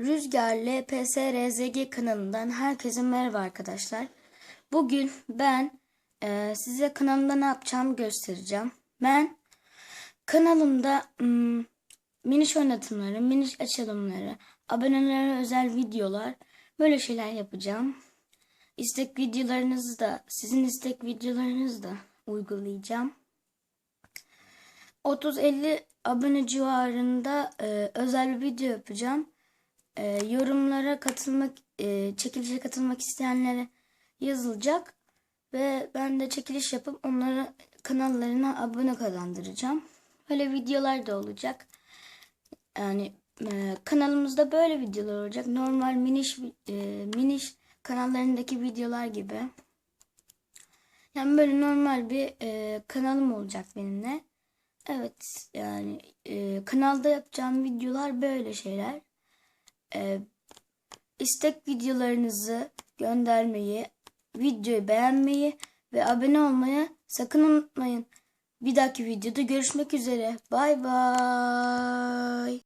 Rüzgar LPS RZG kanalından herkese merhaba arkadaşlar. Bugün ben e, size kanalımda ne yapacağımı göstereceğim. Ben kanalımda mm, miniş oynatımları, miniş açılımları, abonelere özel videolar böyle şeyler yapacağım. İstek videolarınızı da sizin istek videolarınızı da uygulayacağım. 30-50 abone civarında e, özel video yapacağım. E, yorumlara katılmak, e, çekilişe katılmak isteyenlere yazılacak. Ve ben de çekiliş yapıp onlara kanallarına abone kazandıracağım. Böyle videolar da olacak. Yani e, kanalımızda böyle videolar olacak. Normal miniş e, miniş kanallarındaki videolar gibi. Yani böyle normal bir e, kanalım olacak benimle. Evet yani e, kanalda yapacağım videolar böyle şeyler. E, istek videolarınızı göndermeyi, videoyu beğenmeyi ve abone olmayı sakın unutmayın. Bir dahaki videoda görüşmek üzere. Bay bay.